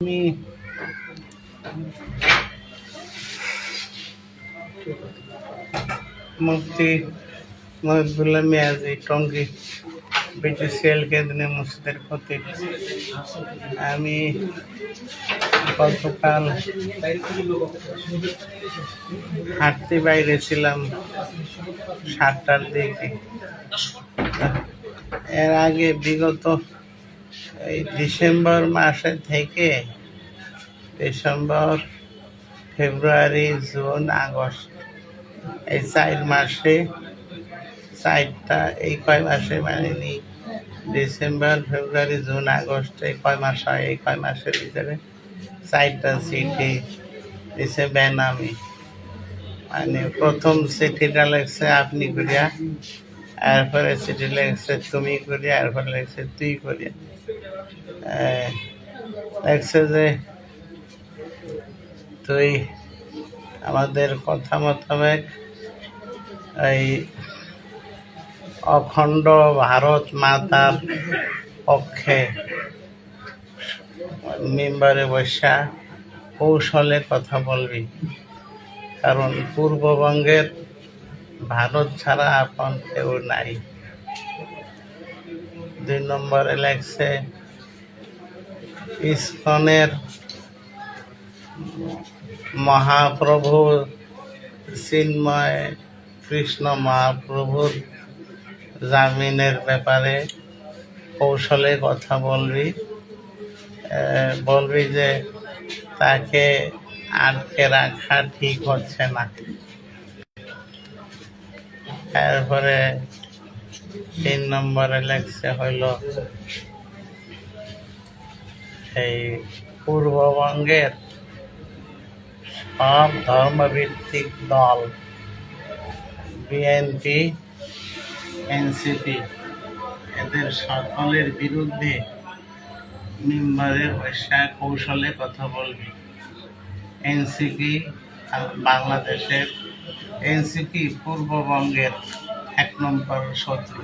আমি মুফতি মহিবুল্লাহ মিয়াজি টঙ্গী বিটিসিএল কেন্দ্রীয় মসজিদের খতিব আমি গতকাল হাঁটতে বাইরে ছিলাম সাতটার দিকে। এর আগে বিগত এই ডিসেম্বর মাসে থেকে ডিসেম্বর, ফেব্রুয়ারি, জুন, আগস্ট, এই চার মাসে, চারটা, এই কয় মাসে মানে নি ডিসেম্বর, ফেব্রুয়ারি, জুন, আগস্ট, এই কয় মাস হয়, এই কয় মাসের ভিতরে চারটা সিটি দিছে বেনামি। মানে প্রথম চিঠিটা লেগছে আপনি করিয়া এরপরে সিটি লেগছে তুমি করিয়া এরপরে লেগছে তুই আহ, লেগছে যে তুই আমাদের কথা মোতাবেক এই অখণ্ড ভারত মাতার পক্ষে মেম্বারে বসা কৌশলে কথা বলবি। কারণ পূর্ববঙ্গের ভারত ছাড়া আপন কেউ নাই। দুই নম্বরে লেগছে ইস্কনের মহাপ্রভু চিন্ময় কৃষ্ণ মহাপ্রভুর জামিনের ব্যাপারে কৌশলে কথা বলবি। বলবি যে তাকে আটকে রাখা ঠিক হচ্ছে না। তারপরে তিন নম্বরে লেগছে হইল এই পূর্ববঙ্গের সব ধর্মভিত্তিক দল, বিএনপি, এনসিপি, এদের সকলের বিরুদ্ধে মেম্বারের বৈশা কৌশলে কথা বলবি। এনসিপি বাংলাদেশের এনসিপি পূর্ববঙ্গের এক নম্বর শত্রু,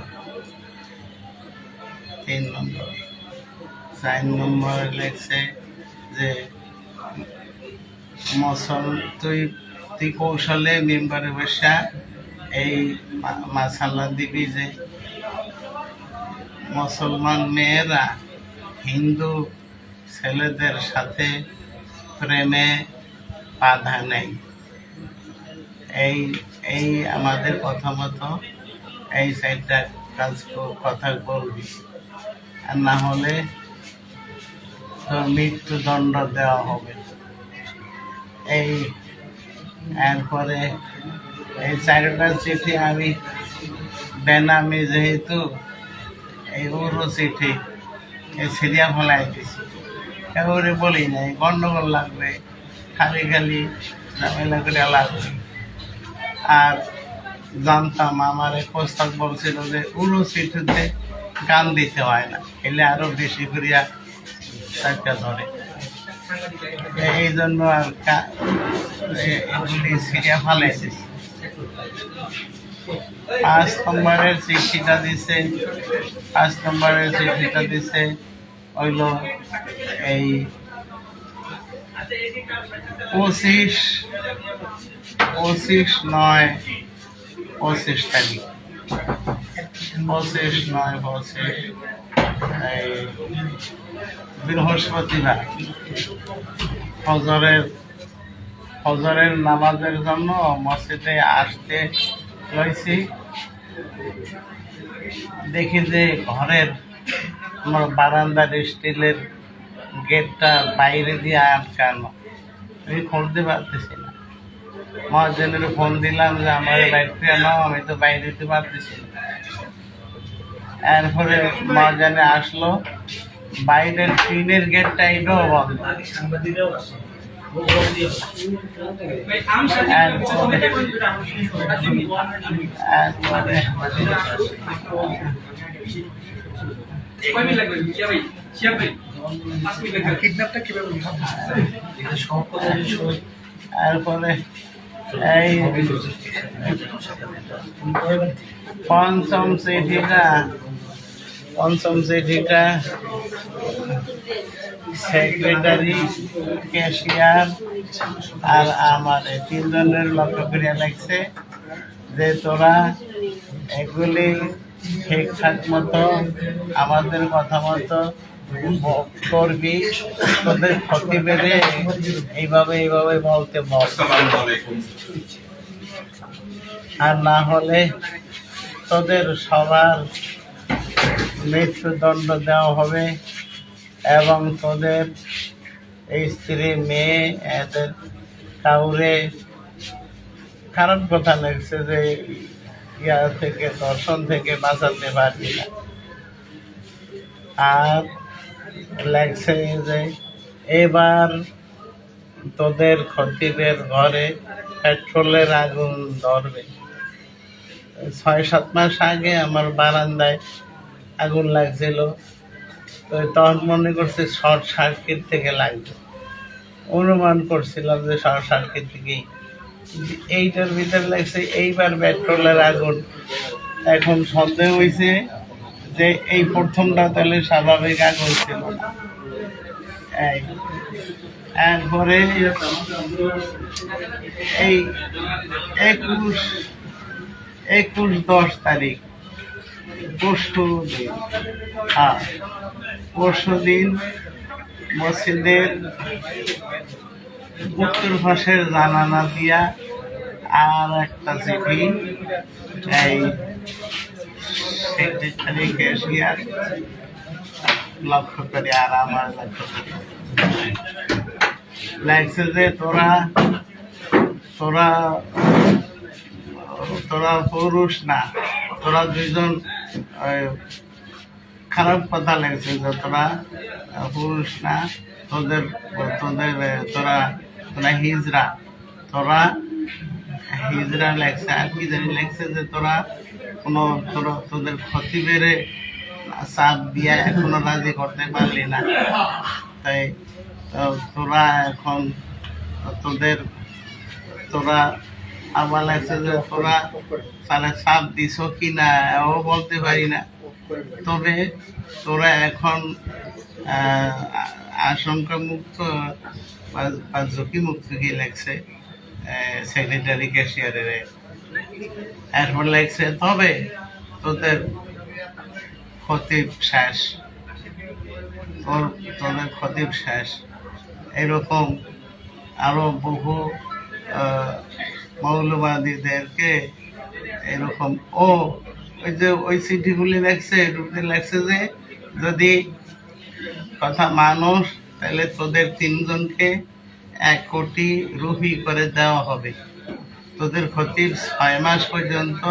তিন নম্বর। চার নম্বরে লেখছে যে মসল তুই তুই কৌশলে মেম্বারে বসা এই মাসাল্লা দিবি যে মুসলমান মেয়েরা হিন্দু ছেলেদের সাথে প্রেমে বাধা নেই। এই এই আমাদের কথা মতো এই সাইডটা কাজ কথা বলবি আর না হলে তোর মৃত্যুদণ্ড দেওয়া হবে। এই, এরপরে এই চারটা চিঠি আমি বেনামি যেহেতু এই উরু চিঠি, এই সিরিয়া ফেলাই দিছি। এবারে বলি নাই, গন্ডগোল লাগবে, খালি খালি ঝামেলা করে লাগবে। আর জানতাম, আমার এক প্রস্তাব বলছিল যে উরু চিঠিতে গান দিতে হয় না, এলে আরও বেশি করিয়া চারটা ধরে। এই জন্য আর এগুলি সিরিয়া ফালাইছে। পাঁচ নম্বরের চিঠিটা দিছে, পাঁচ নম্বরের চিঠিটা দিছে হইল এই পঁচিশ পঁচিশ নয় পঁচিশ তারিখ পঁচিশ নয় পঁচিশ বৃহস্পতিবার। ফজরের ফজরের নামাজের জন্য মসজিদে আসতে রয়েছি দেখি যে ঘরের আমার বারান্দার স্টিলের গেটটা বাইরে দিয়ে আটকানো আমি খুলতে পারতেছি না। মহাজনের ফোন দিলাম যে আমার বাইরে নাও আমি তো বাইরে দিতে পারতেছি এরপরে মহাজনে আসলো। বাইরের টিনের গেটটা এটাও বন্ধ। কিডন্যাপটা কীভাবে এরপরে এই পঞ্চম চিঠিটা পঞ্চম চিঠিটা সেক্রেটারি ক্যাশিয়ার আর আমার তিনজনের লক্ষ্য করিয়া লাগছে যে তোরা এগুলি ঠিকঠাক মতো আমাদের কথা মতো করবি তোদের ক্ষতি বেড়ে এইভাবে এইভাবে বলতে বল আর না হলে তোদের সবার মৃত্যুদণ্ড দেওয়া হবে এবং তোদের এই স্ত্রী মেয়ে এদের কাউরে খারাপ কথা লাগছে যে ইয়া থেকে দর্শন থেকে বাঁচাতে পারবি না। আর লাগছে যে এবার তোদের খতিবের ঘরে পেট্রোলের আগুন ধরবে। ছয়, সাত মাস আগে আমার বারান্দায় আগুন লাগছিল। তো তখন মনে করছে শর্ট সার্কিট থেকে লাগবে। অনুমান করছিলাম যে শর্ট সার্কিট থেকেই। এইটার ভিতরে লাগছে এইবার পেট্রোলের আগুন। এখন সন্দেহ হয়েছে যে এই প্রথমটা তাহলে স্বাভাবিক আগুন ছিল না এই। এরপরে এই একুশ একুশ দশ তারিখ, পরশু দিন। হ্যাঁ পরশু দিন মসজিদের উত্তর পাশের জানানা দিয়া আর একটা চিঠি, এই সেক্রেটারি ক্যাশিয়ার লক্ষ্য করে আর লক্ষ্য লাগছে যে তোরা তোরা তোরা পুরুষ না, তোরা দুইজন খারাপ কথা লাগছে যে তোরা পুরুষ না, তোদের তোদের, তোরা তোরা হিজরা তোরা হিজরা লাগছে আর কি জানি লাগছে যে তোরা কোনো তোরা তোদের ক্ষতি বেড়ে চাপ দিয়া এখনও রাজি করতে পারলি না। তাই তোরা এখন তোদের, তোরা আমার লাগছে যে তোরা তাহলে চাপ দিছ কি না এও বলতে পারি না। তবে তোরা এখন আশঙ্কা মুক্ত বা ঝুঁকি মুক্ত কি লাগছে? সেক্রেটারি ক্যাশিয়ারের এরপর লাগছে। তবে তোদের খতিব শেষ। তোর, তোদের খতিব শেষ। এরকম আরও বহু মৌলবাদীদেরকে এরকম, ও, ওই যে ওই চিঠিগুলি লেখছে এটুকুতে লেখছে যে, যদি কথা মানুষ, তাহলে তোদের তিনজনকে এক কোটি রুপি করে দেওয়া হবে। তোদের ক্ষতির ছয় মাস পর্যন্ত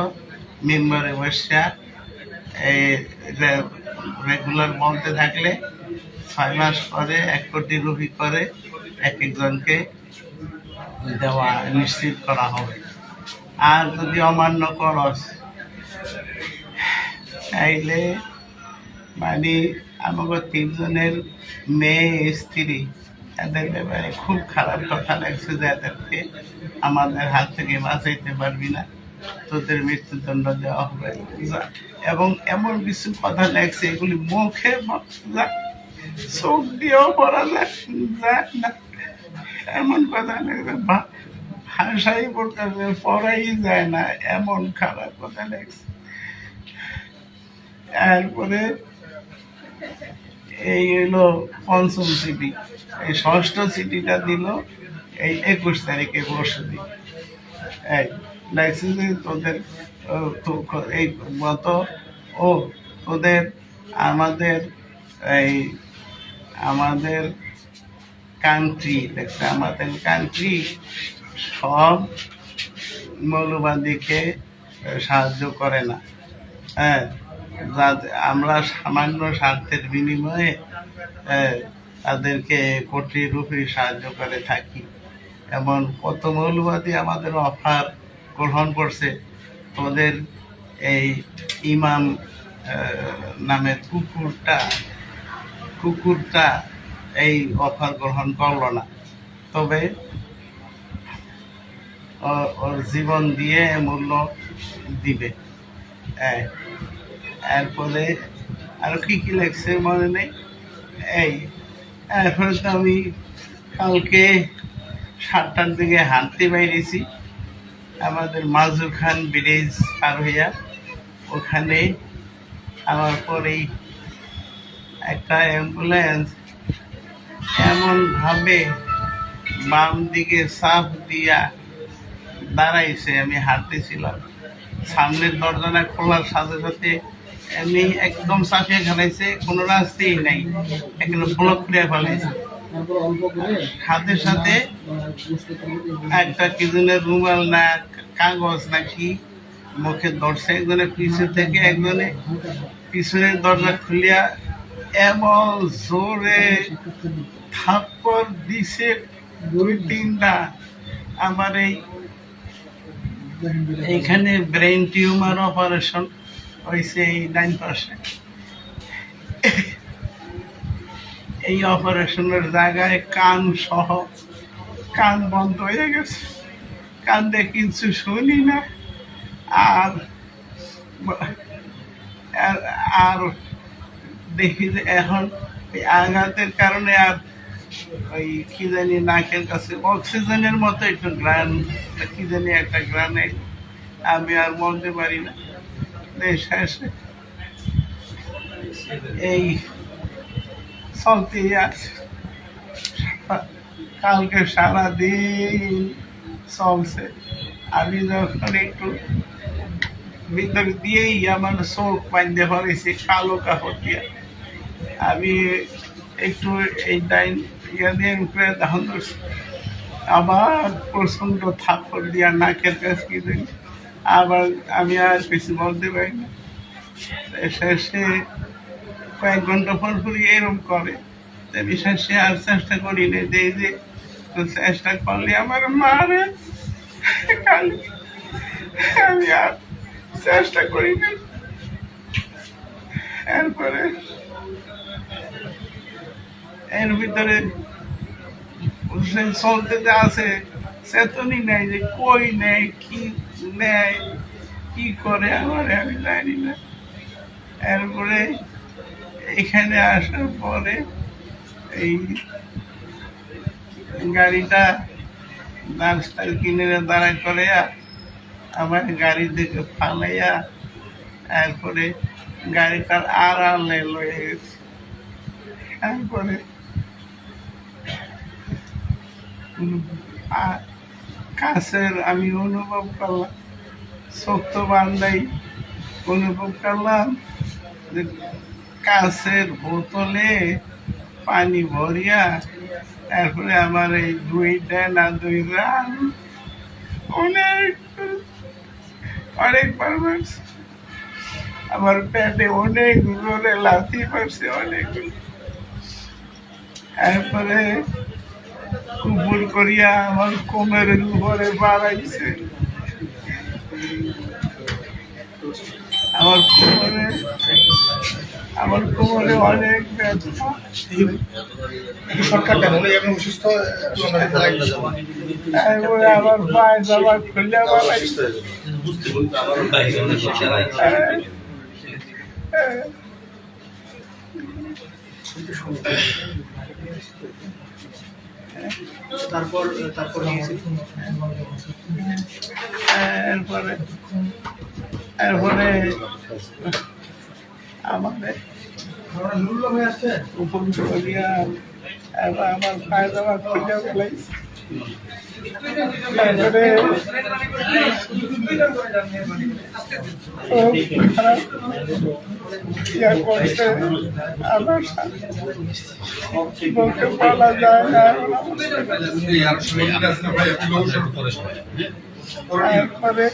মেম্বারে বসা এই রেগুলার বলতে থাকলে ছয় মাস পরে এক কোটি রুপি করে এক একজনকে দেওয়া নিশ্চিত করা হবে। আর যদি অমান্য করস, তাইলে মানে আমাকে তিনজনের মেয়ে স্ত্রী এদের ব্যাপারে খুব খারাপ কথা লাগছে যে এদেরকে আমাদের হাত থেকে বাঁচাইতে পারবি না। তোদের মৃত্যুদণ্ড দেওয়া হবে। এবং এমন কিছু কথা লাগছে, এগুলি মুখে চোখ দিয়েও পড়া যায় না। এমন কথা লাগছে ভাষাই বলতে পড়াই যায় না। এমন খারাপ কথা লাগছে। এরপরে এই হলো পঞ্চম সিটি। এই ষষ্ঠ সিটিটা দিল এই একুশ তারিখে দিন এই লাইসেন্সে তোদের এই গত ও, তোদের আমাদের এই আমাদের কান্ট্রি দেখছে আমাদের কান্ট্রি সব মৌলবাদীকে সাহায্য করে না। হ্যাঁ। আমরা সামান্য স্বার্থের বিনিময়ে তাদেরকে কোটি রুপি সাহায্য করে থাকি। এমন কত মৌলবাদী আমাদের অফার গ্রহণ করছে তোদের এই ইমাম নামের কুকুরটা কুকুরটা এই অফার গ্রহণ করল না। তবে ওর জীবন দিয়ে মূল্য দিবে। এই, এরপরে আর কি কি লাগছে মনে নেই? এই এরপরে তো আমি কালকে সাতটার দিকে হাঁটতে বাইরেছি আমাদের মাজুর খান ব্রিজ পার হইয়া ওখানে আমার পরেই একটা অ্যাম্বুলেন্স এমনভাবে বাম দিকে সাফ দিয়া দাঁড়াইছে, আমি হাঁটতেছিলাম। সামনের দরজাটা খোলার সাথে সাথে এমনি একদম চাপিয়ে খেলাইছে কোনো রাস্তাই নাই। এখানে ব্লক করে ফেলাইছে সাথে সাথে একটা কিজনে রুমাল না, কাগজ নাকি মুখে ধরছে একজনের পিছু থেকে একজনে। পিছনের দরজা খুলিয়া এমন জোরে থাপ্পড় দিছে দুই তিনটা আমার এই এইখানে ব্রেন টিউমার অপারেশন হয়েছে এই ডাইন পাশে এই অপারেশনের জায়গায় কান সহ কান বন্ধ হয়ে গেছে। কান দিয়ে কিছু শুনি না। আর আর- দেখি যে এখন এই আঘাতের কারণে আর ওই কি জানি নাকের কাছে অক্সিজেনের মতো একটু গ্রান, কি জানি একটা গ্রানে আমি আর বলতে পারি না। দেশ এই চলতেই আছে কালকে সারাদিন চলছে। আমি যখন একটু ভিতর দিয়েই আমার চোখ বাঁধতে পারিছি, কালো কাপড় দিয়ে আমি একটু এই ডাইন ইয়া দিয়ে উপরে ধরছি আবার প্রচণ্ড থাপ্পড় দিয়া নাকের কাছে জানি আবার আমি আর কিছু বলতে পারি না। শেষে কয়েক ঘণ্টা পর পর এরকম করে। শেষে আর চেষ্টা করি না যে যে চেষ্টা করলে আমার মারে। আমি আর চেষ্টা করি না এরপরে এর ভিতরে চলতে আছে চেতনই নেই যে কই নেই, কি নেয়, কি করে আমার আমি জানি না। এরপরে এখানে আসার পরে এই গাড়িটা রাস্তার কিনারে দাঁড়া করে, আমার গাড়ি থেকে ফালাইয়া তারপরে গাড়িটার আড়ালে লয়ে গেছে। তারপরে কাছের আমি অনুভব করলাম। শক্ত অনুভব করলাম যে কাছের বোতলে পানি ভরিয়া তারপরে আমার এই দুই ডেন আর দুই রান। অনেক অনেক মারছে। আমার পেটে অনেক জোরে লাথি মারছে, অনেক। তারপরে কুপুর করিয়া আমার কোমরের উপরে বাড়াইছে। আমার কোমরে আমার কোমরে অনেক ব্যথা। এখন অসুস্থ একটু আমরা লাইন আমার পায়ে জামা তারপর তারপর এরপরে এরপরে আমাদের উপর করিয়া আমার পায়ে জামা খুলে ফেলাইছে বলা যায় না তারপরে